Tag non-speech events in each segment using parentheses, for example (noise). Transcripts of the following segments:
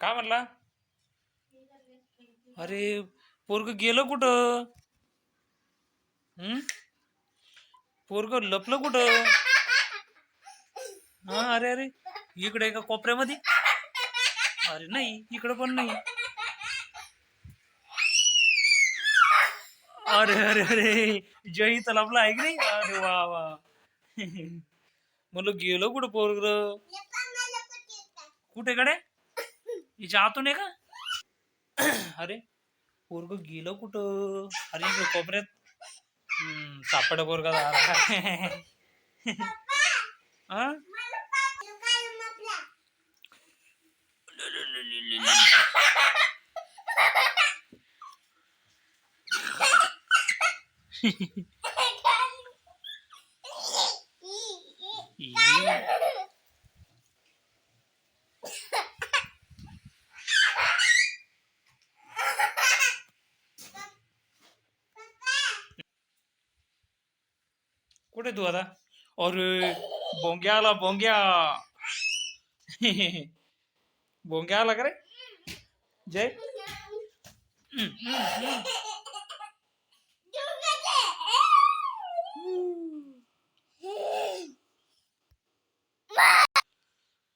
काय म्हणला? अरे पोरग गेलं कुठं? हम्म पोरग लपलं कुठं? हा अरे अरे इकडे आहे का कोपऱ्यामध्ये? अरे नाही इकडं पण नाही. अरे अरे अरे जय तलापला आहे की नाही? अरे वा वा. (laughs) म्हणलं गेलं कुठं पोरग? कुठे कडे हिच्या आतून आहे का? (clears throat) अरे पोरग गेलं कुठं? अरे कोपऱ्यात. सापड पोरगा हा पे दुआ था। और, बोंग्या ला बोंग्या। बोंग्या लग रहे जय।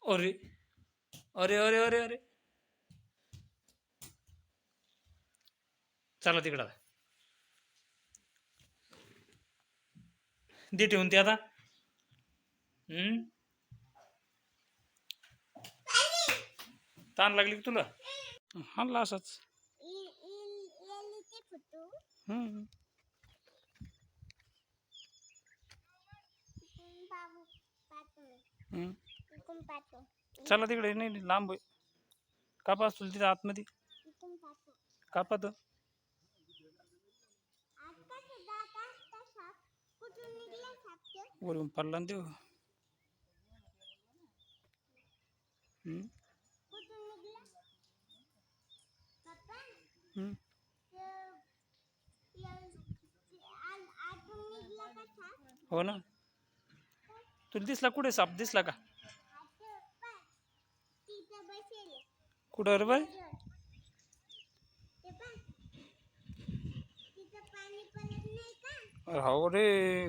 और अरे अरे अरे अरे। चला तिकडा. दे ठेवून ते आता. ताण लागली का तुला? हाणला असंच. चला तिकडे नाही लांब आहे. कापा तुला तिथं आतमध्ये. कापा वरून पडला देऊ. हो ना तुला दिसला कुठे साप दिसला का कुठं रे बाय अरे हो रे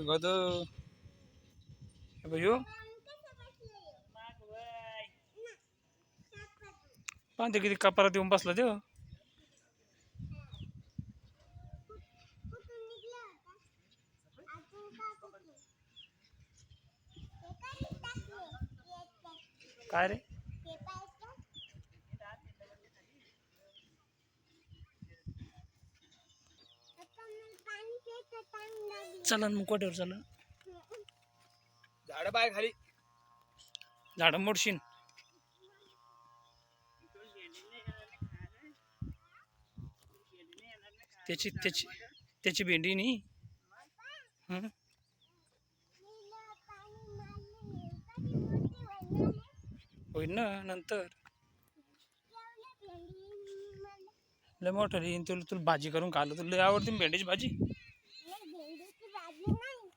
गद भैयो पाहते किती कपारात येऊन बसला देव काय रे चला ना मग कोट्यावर चला झाड बाय खाली. झाडं मोडशीन. त्याची त्याची त्याची भेंडी नाही. हं? होईल ना नंतर. लय मोठं येईन तुला तुला भाजी करून खाल्लं तुला लय आवडते भेंडीची भाजी?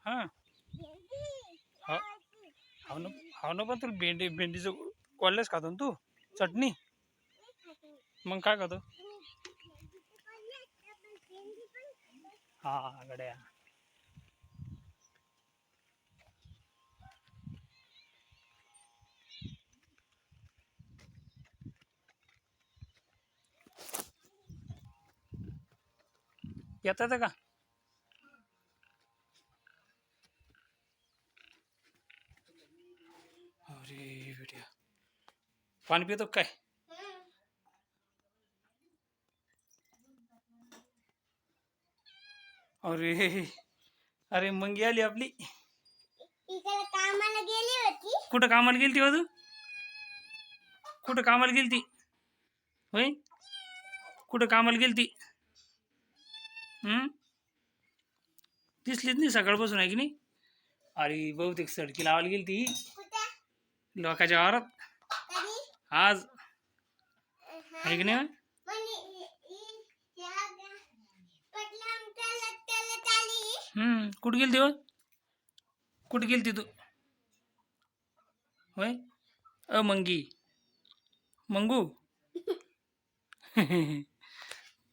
हो. हो ना ना पण तुला भेंडी भेंडीचं कोल्हेच खातो ना तू चटणी मग काय खातो हा गड्या येतात का अरे बेट्या पाणी पितो काय? अरे अरे मंगी आली आपली. कामाला गेली होती. कुठं कामाला गेली ती तू कुठं कामाला गेली ती होय? कुठं कामाला गेली ती हम्म दिसलीच नाही सकाळपासून आहे की नाही? अरे बहुतेक सडकी लावायला गेली ती लोकांच्या वावरात. कधी आज आहे की नाही? म्हणे इ- इ- या ग- पटलं आमच्या लग्नाला चाली हम्म कुठं गेली ती कुठं गेली ती। तू होय अ मंगी। मंगू?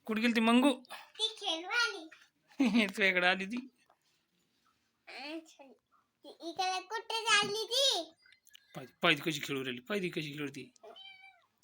कुठे गेली ती मंगू ती इकडे आली (laughs) ती। ती पाहिजे कशी खेळू राहिली पाहिजे कशी खेळती ती।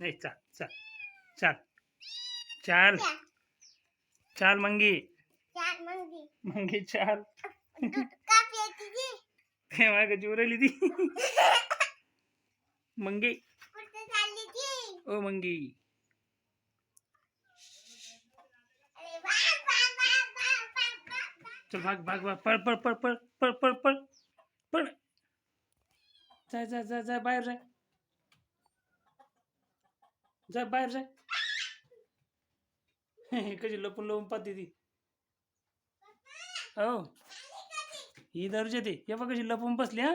नाही चाल चाल चाल चाल चाल मंगी। मंगी। चाल। ते माग। चिवरली ती मंगी ओ मंगी। चल भाग भाग भाग पळ पळ पळ पळ पळ पळ पळ पळ जाय जाय जाय जाय बाहेर जाय जाय बाहेर जाय (laughs) कशी लपून लपून पाहते ती. हो. ही दरजे ते हे बघ कशी लपून बसली हा.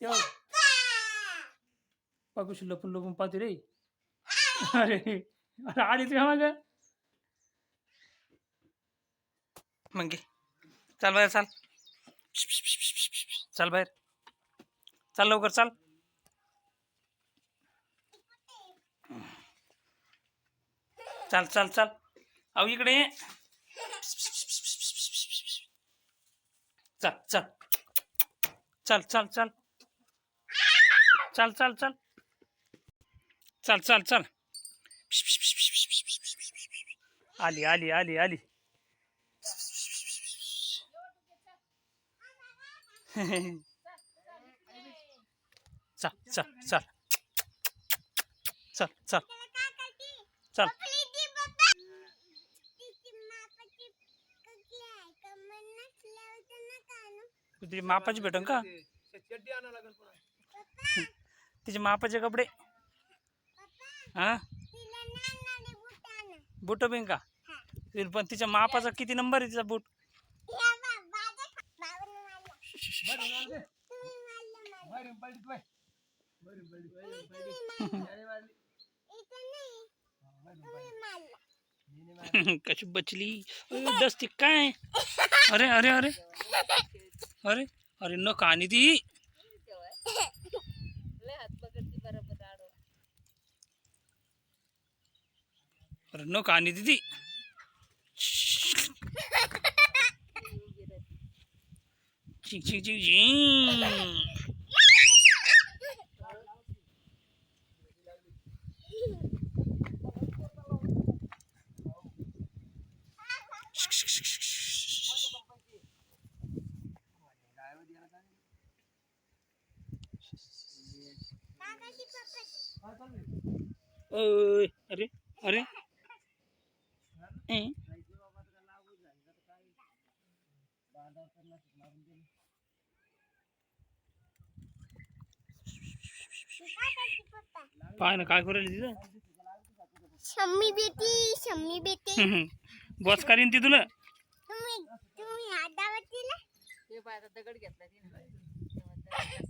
हे बघ कशी लपून लपून पाहते रे. अरे अरे आली तुझ्या माग? मग चाल बाहेर चाल. चाल बाहेर. चाल लवकर, चाल. चल चल, चाल. अहो इकडे. चल चल. चल चल चल. चल चल चल. चल चल चल. आली आली आली आली. (laughs) चल चल चल। चल चल। चल। तुझी मापाची भेटन का तिचे मापाचे कपडे? हाँ? बूट बिन का पण तिच्या मापाचा किती नंबर है तिचा बूट? बरं (laughs) कछु बचली। दस टिक्का है। अरे अरे अरे। अरे अरे न कहानी थी। अरे न कहानी दीदी चिंग चिंग चिंग चिंग अरे अरे. पाय ना काय करेल तिथं? शम्मी बेटी शम्मी बेटी. बस करीन ती तुला. तुम्ही तुम्ही हातावर तिला ते पाय आता दगड घेतला तिने.